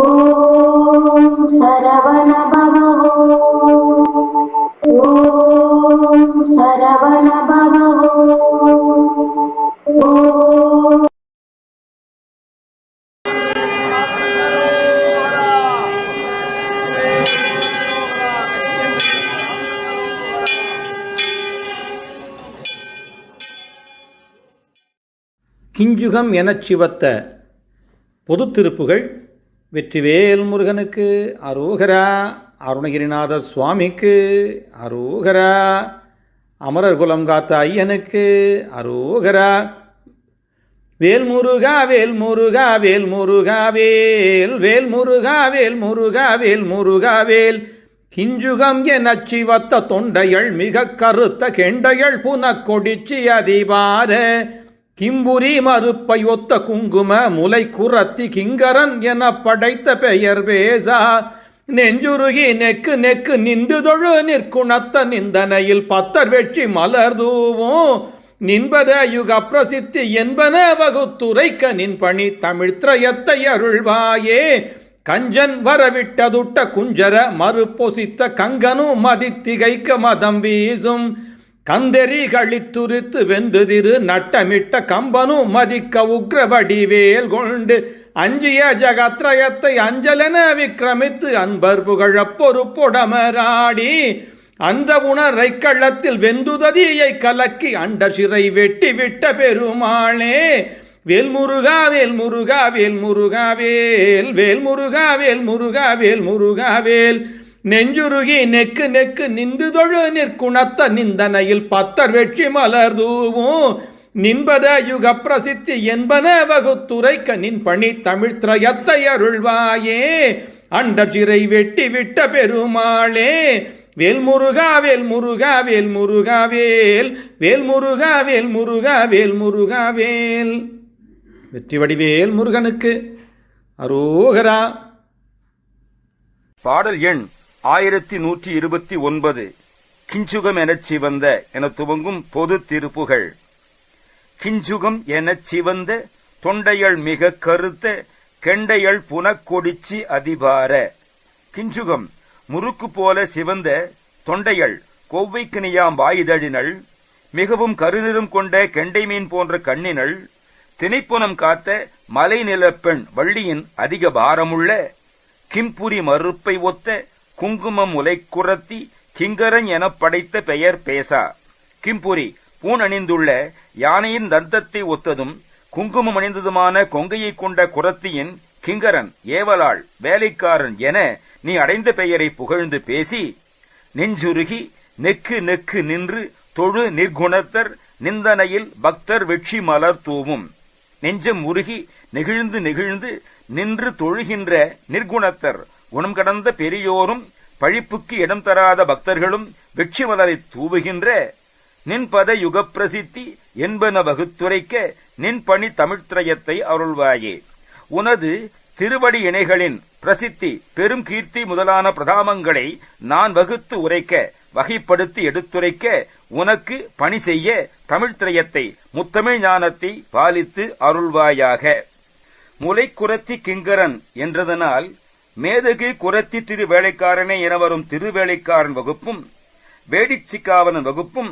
ஓம் சரவண கிஞ்சுகம் எனச் சிவத்த பொதுத் திருப்புகள் வெற்றிவேல் முருகனுக்கு அரோகரா அருணகிரிநாத சுவாமிக்கு அரோகரா அமரர் குலம் காத்த ஐயனுக்கு அரோகரா. வேல் முருகா வேல் முருகா வேல் முருகா வேல் வேல் முருகா வேல் முருகா வேல் முருகா வேல். கிஞ்சுகம் என சிவத்த தொண்டையள் மிக கருத்த கெண்டையள் புன கொடிச்சி அதிபார கிம்புரி மறுப்பையொத்த குங்கும முலை குரத்தி கிங்கரன் என படைத்த பெயர் பேசா. நெஞ்சுருகி நெக்கு நெக்கு நின்று தொழு நிற்குணத்த நிந்தனையில் பத்தர் வெற்றி மலர் தூவும். நின்பத யுக பிரசித்தி என்பன வகுத்துரைக்க நின் பணி தமிழ்த்ரயத்தை அருள்வாயே. கஞ்சன் வரவிட்டதுட்ட குஞ்சர மறுப்பொசித்த கங்கனு மதித்திகைக்க மதம் வீசும். கந்தெறி கழித்துரித்து வெந்துதிரு நட்டமிட்ட கம்பனு மதிக்க உக்ரவடிவேல் கொண்டு அஞ்சிய ஜகத்ரயத்தை அஞ்சலென விக்கிரமித்து அன்பர் புகழப் பொறுப்புடமராடி அந்த உணரை கள்ளத்தில் வெந்துததியை கலக்கி அண்ட சிறை வெட்டி விட்ட பெருமாளே வேல் முருகா வேல் முருகா வேல் முருகா வேல் வேல் முருகா வேல் நெஞ்சுருகி நெக்கு நெக்கு நின்று தொழு நிற்குணத்த நிந்தனையில் பத்தர் வெற்றி மலர் தூவும். நின்பத யுக பிரசித்தி என்பன வகுத்துரைக்க நின் பணி தமிழ் திரயத்தை அருள்வாயே. அண்டர் சிறை வெட்டி விட்ட பெருமாளே. வேல் முருகா வேல் முருகா வேல். முருகா வேல் வேல் முருகா வேல் முருகா வேல் முருகா வேல். வெற்றி வடிவேல் முருகனுக்கு அரோகரா. பாடல் எண் ஆயிரத்தி நூற்றி இருபத்தி ஒன்பது கிஞ்சுகம் எனச் சிவந்த என துவங்கும் பொது திருப்புகள். கிஞ்சுகம் எனச் சிவந்த தொண்டையள் மிக கருத்த கெண்டையள் புனக்கொடிச்சி அதிபார. கிஞ்சுகம் முறுக்கு போல சிவந்த தொண்டையள் கொவ்வைக்கினியாம் வாயுதழினள் மிகவும் கருநிறம் கொண்ட கெண்டை மீன் போன்ற கண்ணினள் திணைப்புனம் காத்த மலைநிலப்பெண் வள்ளியின் அதிக பாரமுள்ள கிம்புரி மறுப்பை ஒத்த குங்குமம் உலைக்குரத்தி கிங்கரன் எனப் படைத்த பெயர் பேசா. கிம்புரி பூன் அணிந்துள்ள யானையின் தந்தத்தை ஒத்ததும் குங்குமம் அணிந்ததுமான கொங்கையைக் கொண்ட குரத்தியின் கிங்கரன் ஏவலாள் வேலைக்காரன் என நீ அடைந்த பெயரை புகழ்ந்து பேசி நெஞ்சுருகி நெக்கு நெக்கு நின்று தொழு நிர்குணத்தர் நிந்தனையில் பக்தர் வெற்றி மலர் தூவும். நெஞ்சம் உருகி நெகிழ்ந்து நெகிழ்ந்து நின்று தொழுகின்ற நிர்குணத்தர் குணம் கடந்த பெரியோரும் பழிப்புக்கு இடம் தராத பக்தர்களும் வெற்றி மலரை தூவுகின்ற நின்பத யுகப்பிரசித்தி என்பன வகுத்துரைக்க நின் பணி தமிழ்த்திரயத்தை அருள்வாயே. உனது திருவடி இணைகளின் பிரசித்தி பெரும் கீர்த்தி முதலான பிரதாமங்களை நான் வகுத்து உரைக்க வகைப்படுத்தி எடுத்துரைக்க உனக்கு பணி செய்ய தமிழ்த்திரயத்தை முத்தமிழ் ஞானத்தை பாலித்து அருள்வாயாக. முலைக்குரத்தி கிங்கரன் என்றதனால் மேதகு குரத்தி திருவேளைக்காரனே என வரும் திருவேளைக்காரன் வகுப்பும் வேடிச்சிக்காவனன் வகுப்பும்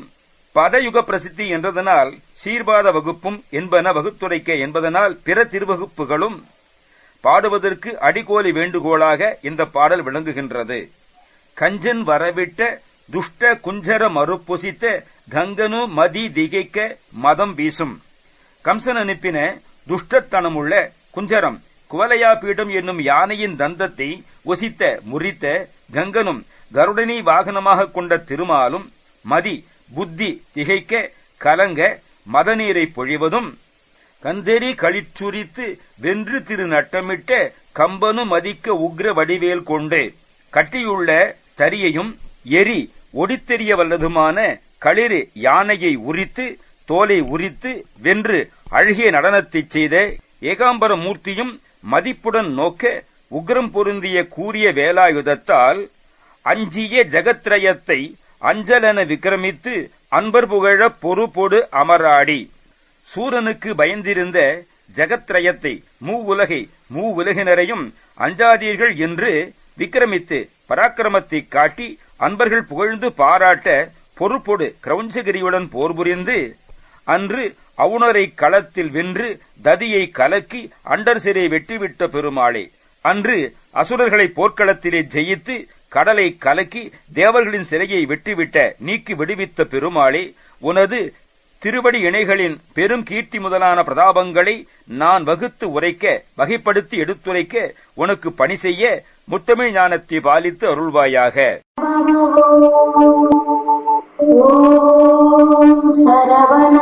பதயுக பிரசித்தி என்றதனால் சீர்பாத வகுப்பும் என்பன வகுத்துரைக்க என்பதனால் பிற திருவகுப்புகளும் பாடுவதற்கு அடிகோலி வேண்டுகோளாக இந்த பாடல் விளங்குகின்றது. கஞ்சன் வரவிட்ட துஷ்ட குஞ்சர மறுப்புசித்த கங்கனு மதி திகைக்க மதம் வீசும். கம்சன் அனுப்பின துஷ்டத்தனமுள்ள குஞ்சரம். குவலையா பீடம் என்னும் யானையின் தந்தத்தை ஒசித்த முறித்த கங்கனும் கருடனை வாகனமாக கொண்ட திருமாலும் மதி புத்தி திகைக்க கலங்க மதநீரை பொழிவதும் கந்தெறி களிற்றுரித்து வென்று திரு நட்டமிட்ட கம்பனு மதிக்க உக்ர வடிவேல் கொண்டு கட்டியுள்ள தரியையும் எரி ஒடித்தெறிய வல்லதுமான களிறு யானையை உரித்து தோலை உரித்து வென்று அழகிய நடனத்தைச் செய்த ஏகாம்பர மூர்த்தியும் மதிப்புடன் நோக்க உக்ரம் பொருந்திய கூறிய வேலாயுதத்தால் அஞ்சிய ஜகத்ரயத்தை அஞ்சலென விக்கிரமித்து அன்பர் புகழ பொறுப்பொடு அமராடி. சூரனுக்கு பயந்திருந்த ஜகத்ரயத்தை மூ உலகை மூ உலகினரையும் அஞ்சாதீர்கள் என்று விக்கிரமித்து பராக்கிரமத்தை காட்டி அன்பர்கள் புகழ்ந்து பாராட்ட பொறுப்பொடு கிரௌஞ்சகிரியுடன் போர் புரிந்து அன்று அவுணரை களத்தில் வென்று ததியை கலக்கி அண்டர் சிறை வெட்டிவிட்ட பெருமாளே. அன்று அசுரர்களை போர்க்களத்திலே ஜெயித்து கடலை கலக்கி தேவர்களின் சிறையை வெட்டிவிட்ட நீக்கி விடுவித்த பெருமாளே உனது திருவடி இணைகளின் பெரும் கீர்த்தி முதலான பிரதாபங்களை நான் வகுத்து உரைக்க வகைப்படுத்தி எடுத்துரைக்க உனக்கு பணி செய்ய முத்தமிழ் ஞானத்தை பாலித்து அருள்வாயாக. சரவண